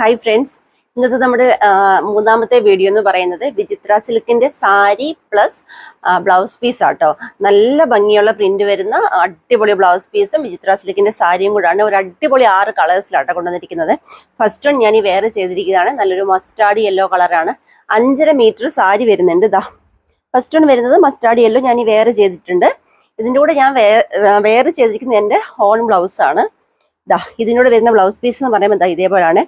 Hi friends ഇന്നത്തെ നമ്മുടെ മൂന്നാമത്തെ വീഡിയോ എന്ന് പറയുന്നത് വിചിത്ര സിൽക്കിന്റെ സാരി പ്ലസ് ബ്ലൗസ് പീസ് ആട്ടോ. നല്ല ഭംഗിയുള്ള പ്രിന്റ് വരുന്ന അടിപൊളി ബ്ലൗസ് പീസും വിചിത്ര സിൽക്കിന്റെ സാരിയും കൂടാണ്. ഒരു അടിപൊളി ആറ് കളേഴ്സിലാട്ടോ കൊണ്ടുവന്നിരിക്കുന്നത്. ഫസ്റ്റ് വൺ ഞാൻ ഈ വേറെ ചെയ്തിരിക്കുന്നതാണ്. നല്ലൊരു മസ്റ്റാർഡ് യെല്ലോ കളറാണ് അഞ്ചര മീറ്റർ സാരി വരുന്നുണ്ട് ഇതാ ഫസ്റ്റ് വൺ വരുന്നത് മസ്റ്റാർഡ് യെല്ലോ ഞാൻ ഈ വേറെ ചെയ്തിട്ടുണ്ട്. ഇതിന്റെ കൂടെ ഞാൻ വേറെ ചെയ്തിരിക്കുന്നത് എന്റെ ഹോൺ ബ്ലൗസാണ് ദാ ഇതിനോട് വരുന്ന ബ്ലൗസ് പീസ് എന്ന് പറയുമ്പോൾ ദാ ഇതേപോലെയാണ്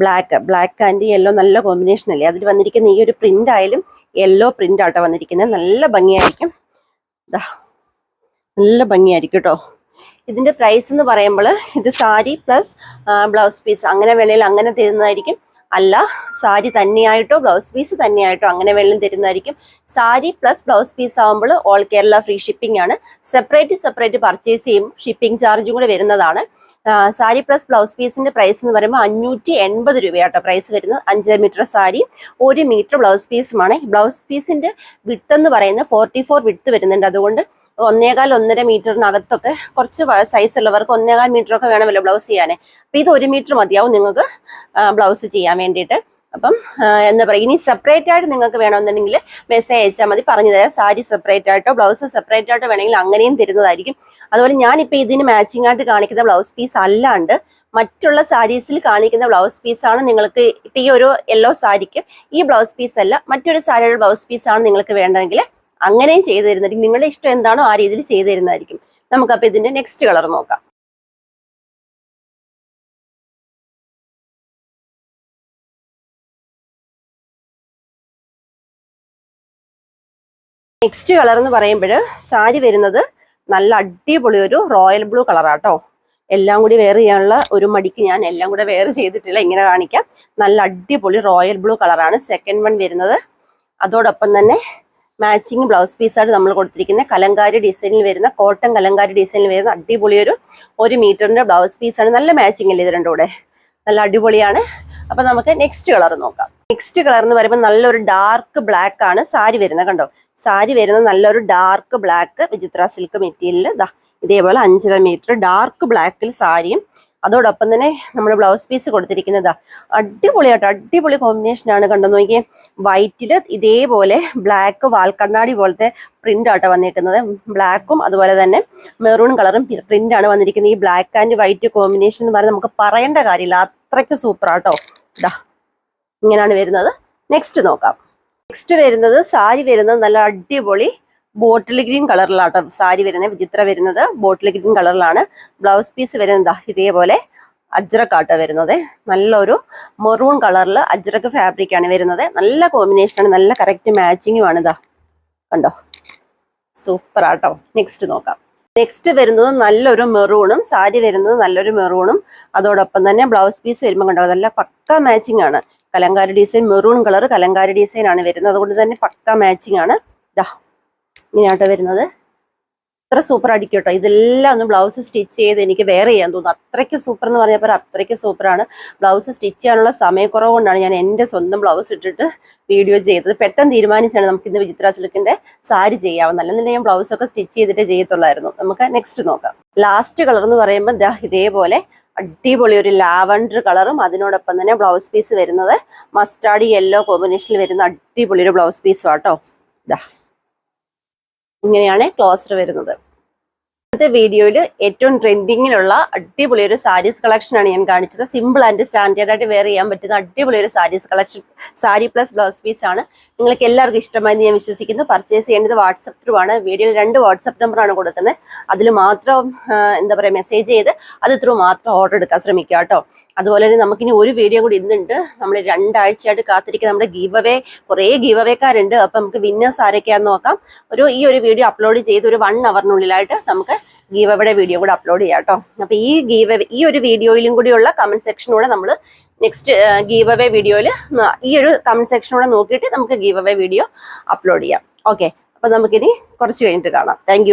ബ്ലാക്ക് ബ്ലാക്ക് ആൻഡ് യെല്ലോ നല്ല കോമ്പിനേഷൻ അല്ലേ? അതിൽ വന്നിരിക്കുന്ന ഈ ഒരു പ്രിന്റ് ആയാലും യെല്ലോ പ്രിന്റ് ആട്ടോ വന്നിരിക്കുന്നത്. നല്ല ഭംഗിയായിരിക്കും. ദാ നല്ല ഭംഗിയായിരിക്കും കേട്ടോ ഇതിന്റെ പ്രൈസ് എന്ന് പറയുമ്പോൾ ഇത് സാരി പ്ലസ് ബ്ലൗസ് പീസ് അങ്ങനെ വേണേൽ അങ്ങനെ തരുന്നതായിരിക്കും. അല്ല സാരി തന്നെയായിട്ടോ ബ്ലൗസ് പീസ് തന്നെയായിട്ടോ അങ്ങനെ വെള്ളം തരുന്നതായിരിക്കും. സാരി പ്ലസ് ബ്ലൗസ് പീസ് ആകുമ്പോൾ ഓൾ കേരള ഫ്രീ ഷിപ്പിംഗ് ആണ്. സെപ്പറേറ്റ് സെപ്പറേറ്റ് പർച്ചേസ് ചെയ്യും. ഷിപ്പിംഗ് ചാർജും കൂടെ വരുന്നതാണ്. സാരി പ്ലസ് ബ്ലൗസ് പീസിന്റെ പ്രൈസ് എന്ന് പറയുമ്പോൾ അഞ്ഞൂറ്റി എൺപത് രൂപയാട്ടോ പ്രൈസ് വരുന്നത്. അഞ്ചര മീറ്റർ സാരി ഒരു മീറ്റർ ബ്ലൗസ് പീസുമാണ് ബ്ലൗസ് പീസിന്റെ വിട്ട് എന്ന് പറയുന്നത് ഫോർട്ടി ഫോർ വിട്ട് വരുന്നുണ്ട്. അതുകൊണ്ട് ഒന്നേകാൽ ഒന്നര മീറ്ററിനകത്തൊക്കെ കുറച്ച് സൈസ് ഉള്ളവർക്ക് ഒന്നേകാൽ മീറ്ററൊക്കെ വേണമല്ലോ ബ്ലൗസ് ചെയ്യാൻ അപ്പൊ ഇത് ഒരു മീറ്റർ മതിയാവും നിങ്ങൾക്ക് ബ്ലൗസ് ചെയ്യാൻ വേണ്ടിയിട്ട്. അപ്പം എന്താ പറയുക ഇനി സെപ്പറേറ്റ് ആയിട്ട് നിങ്ങൾക്ക് വേണമെന്നുണ്ടെങ്കിൽ മെസ്സേജ് അയച്ചാൽ മതി. പറഞ്ഞു തരാം സാരി സെപ്പറേറ്റ് ആയിട്ടോ ബ്ലൗസ് സെപ്പറേറ്റ് ആയിട്ടോ വേണമെങ്കിൽ അങ്ങനെയും തരുന്നതായിരിക്കും. അതുപോലെ ഞാനിപ്പോൾ ഇതിന് മാച്ചിങ് ആയിട്ട് കാണിക്കുന്ന ബ്ലൗസ് പീസ് അല്ലാണ്ട് മറ്റുള്ള സാരീസിൽ കാണിക്കുന്ന ബ്ലൗസ് പീസാണ് നിങ്ങൾക്ക് ഇപ്പം ഈ ഒരു യെല്ലോ സാരിക്ക് ഈ ബ്ലൗസ് പീസ് അല്ല മറ്റൊരു സാരിയുടെ ബ്ലൗസ് പീസാണ് നിങ്ങൾക്ക് വേണ്ടതെങ്കിൽ അങ്ങനെയും ചെയ്തു തരുന്നതായിരിക്കും. നിങ്ങളുടെ ഇഷ്ടം എന്താണോ ആ രീതിയിൽ ചെയ്തു തരുന്നതായിരിക്കും. നമുക്കപ്പോൾ ഇതിന്റെ നെക്സ്റ്റ് കളർ നോക്കാം. നെക്സ്റ്റ് കളർ എന്ന് പറയുമ്പോൾ സാരി വരുന്നത് നല്ല അടിപൊളി ഒരു റോയൽ ബ്ലൂ കളറാട്ടോ എല്ലാം കൂടി വെയർ ചെയ്യാനുള്ള ഒരു മടിക്ക് ഞാൻ എല്ലാം കൂടെ വെയർ ചെയ്തിട്ടില്ല ഇങ്ങനെ കാണിക്കാം. നല്ല അടിപൊളി റോയൽ ബ്ലൂ കളറാണ് സെക്കൻഡ് വൺ വരുന്നത്. അതോടൊപ്പം തന്നെ മാച്ചിങ് ബ്ലൗസ് പീസായിട്ട് നമ്മൾ കൊടുത്തിരിക്കുന്ന കലങ്കാരി ഡിസൈനിൽ വരുന്ന കോട്ടൺ കലങ്കാരി ഡിസൈനിൽ വരുന്ന അടിപൊളി ഒരു മീറ്ററിന്റെ ബ്ലൗസ് പീസാണ് നല്ല മാച്ചിങ് അല്ലേ ഇത് രണ്ടും കൂടെ? നല്ല അടിപൊളിയാണ്. അപ്പൊ നമുക്ക് നെക്സ്റ്റ് കളർ നോക്കാം. നെക്സ്റ്റ് കളർ എന്ന് പറയുമ്പോൾ നല്ലൊരു ഡാർക്ക് ബ്ലാക്ക് ആണ് സാരി വരുന്നത് കണ്ടോ? സാരി വരുന്നത് നല്ലൊരു dark black Vichitra silk material ഇതാ ഇതേപോലെ അഞ്ചര മീറ്റർ ഡാർക്ക് ബ്ലാക്കിൽ സാരിയും. അതോടൊപ്പം തന്നെ നമ്മൾ ബ്ലൗസ് പീസ് കൊടുത്തിരിക്കുന്നത് അടിപൊളിയാട്ടോ അടിപൊളി കോമ്പിനേഷൻ ആണ് കണ്ടോ നോക്കിയേ? വൈറ്റിൽ ഇതേപോലെ ബ്ലാക്ക് വാൽക്കണ്ണാടി പോലത്തെ പ്രിന്റ് ആട്ടോ വന്നിരിക്കുന്നത് ബ്ലാക്കും അതുപോലെ തന്നെ മെറൂൺ കളറും പ്രിന്റ് ആണ് വന്നിരിക്കുന്നത്. ഈ ബ്ലാക്ക് ആൻഡ് വൈറ്റ് കോമ്പിനേഷൻ എന്ന് പറയുന്നത് നമുക്ക് പറയേണ്ട കാര്യമില്ല. അത്രയ്ക്ക് സൂപ്പർ ആട്ടോ. ഇതാ ഇങ്ങനെയാണ് വരുന്നത്. നെക്സ്റ്റ് നോക്കാം. നെക്സ്റ്റ് വരുന്നത് സാരി വരുന്നത് നല്ല അടിപൊളി ബോട്ടിൽ ഗ്രീൻ കളറിലാട്ടോ സാരി വരുന്നത് വിചിത്ര വരുന്നത് ബോട്ടിൽ ഗ്രീൻ കളറിലാണ്. ബ്ലൗസ് പീസ് വരുന്നത് ഇതേപോലെ അജ്രക്കാട്ടോ വരുന്നത്. നല്ലൊരു മെറൂൺ കളറിൽ അജ്രക്ക് ഫാബ്രിക് ആണ് വരുന്നത്. നല്ല കോമ്പിനേഷനാണ് നല്ല കറക്റ്റ് മാച്ചിങ്ങുമാണ് ഇതാ കണ്ടോ? സൂപ്പർ ആട്ടോ. നെക്സ്റ്റ് നോക്കാം. നെക്സ്റ്റ് വരുന്നത് നല്ലൊരു മെറൂണും സാരി വരുന്നത് നല്ലൊരു മെറൂണും അതോടൊപ്പം തന്നെ ബ്ലൗസ് പീസ് വരുമ്പോൾ കണ്ടോ അതല്ല പക്ക മാച്ചിങ് ആണ്. Kalamkari design maroon colour kalamkari design ആണ് വരുന്നത്. അതുകൊണ്ട് തന്നെ പക്ക മാച്ചിങ് ആണ്. ഇതാ ഇങ്ങനെയാട്ടോ വരുന്നത്. അത്ര സൂപ്പർ ആയിരിക്കും കേട്ടോ ഇതെല്ലാം ഒന്ന് ബ്ലൗസ് സ്റ്റിച്ച് ചെയ്ത് എനിക്ക് വേറെ ചെയ്യാൻ തോന്നുന്നു. അത്രയ്ക്ക് സൂപ്പർ എന്ന് പറഞ്ഞപ്പോൾ അത്രയ്ക്ക് സൂപ്പറാണ് ബ്ലൗസ് സ്റ്റിച്ച് ചെയ്യാനുള്ള സമയക്കുറവ് കൊണ്ടാണ് ഞാൻ എന്റെ സ്വന്തം ബ്ലൗസ് ഇട്ടിട്ട് വീഡിയോ ചെയ്തത്. പെട്ടെന്ന് തീരുമാനിച്ചാണ് നമുക്ക് ഇന്ന് വിചിത്ര സിൽക്കിന്റെ സാരി ചെയ്യാവുന്ന അല്ലെന്നുണ്ടെങ്കിൽ ഞാൻ ബ്ലൗസ് ഒക്കെ സ്റ്റിച്ച് ചെയ്തിട്ട് ചെയ്യത്തുള്ളായിരുന്നു. നമുക്ക് നെക്സ്റ്റ് നോക്കാം. ലാസ്റ്റ് കളർ എന്ന് പറയുമ്പോൾ ദാ ഇതേപോലെ അടിപൊളി ഒരു ലാവൻഡർ കളറും അതിനോടൊപ്പം തന്നെ ബ്ലൗസ് പീസ് വരുന്നത്. മസ്റ്റാർഡ് യെല്ലോ കോമ്പിനേഷനിൽ വരുന്ന അടിപൊളി ഒരു ബ്ലൗസ് പീസും ആട്ടോ. ഇതാ ഇങ്ങനെയാണ് ക്ലോസർ വരുന്നത്. ഇന്നത്തെ വീഡിയോയിൽ ഏറ്റവും ട്രെൻഡിങ്ങിലുള്ള അടിപൊളി ഒരു സാരീസ് കളക്ഷനാണ് ഞാൻ കാണിച്ചത്. സിമ്പിൾ ആൻഡ് സ്റ്റാൻഡേർഡ് ആയിട്ട് വെയർ ചെയ്യാൻ പറ്റുന്ന അടിപൊളി ഒരു saris collection sari plus blouse piece ആണ്. നിങ്ങൾക്ക് എല്ലാവർക്കും ഇഷ്ടമായി ഞാൻ വിശ്വസിക്കുന്നു. പർച്ചേസ് ചെയ്യേണ്ടത് വാട്സപ്പ് ത്രൂ ആണ്. വീഡിയോയിൽ രണ്ട് വാട്സപ്പ് നമ്പറാണ് കൊടുക്കുന്നത്. അതിൽ മാത്രം എന്താ പറയുക മെസ്സേജ് ചെയ്ത് അത് ത്രൂ മാത്രം ഓർഡർ എടുക്കാൻ ശ്രമിക്കുക കേട്ടോ. അതുപോലെ തന്നെ നമുക്കിനി ഒരു വീഡിയോ കൂടി ഇന്നുണ്ട്. നമ്മൾ രണ്ടാഴ്ചയായിട്ട് കാത്തിരിക്കുന്ന നമ്മുടെ ഗീവ് അവേ കുറേ ഗീവ് അവേക്കാരുണ്ട് അപ്പം നമുക്ക് വിന്നേഴ്സ് ആരൊക്കെയാണെന്ന് നോക്കാം. ഒരു ഈ ഒരു വീഡിയോ അപ്ലോഡ് ചെയ്ത് ഒരു വൺ അവറിനുള്ളിലായിട്ട് നമുക്ക് ഗീവ് അവയുടെ വീഡിയോ കൂടെ അപ്ലോഡ് ചെയ്യാം കേട്ടോ. അപ്പം ഈ ഗീവ് ഈ ഒരു വീഡിയോയിലും കൂടിയുള്ള കമന്റ് സെക്ഷനിലൂടെ നമ്മൾ നെക്സ്റ്റ് ഗീവ് അവേ വീഡിയോയിൽ ഈ ഒരു കമന്റ് സെക്ഷനോടെ നോക്കിയിട്ട് നമുക്ക് ഗീവ് അവേ വീഡിയോ അപ്ലോഡ് ചെയ്യാം. ഓക്കെ അപ്പൊ നമുക്കിനി കുറച്ച് കഴിഞ്ഞിട്ട് കാണാം. താങ്ക്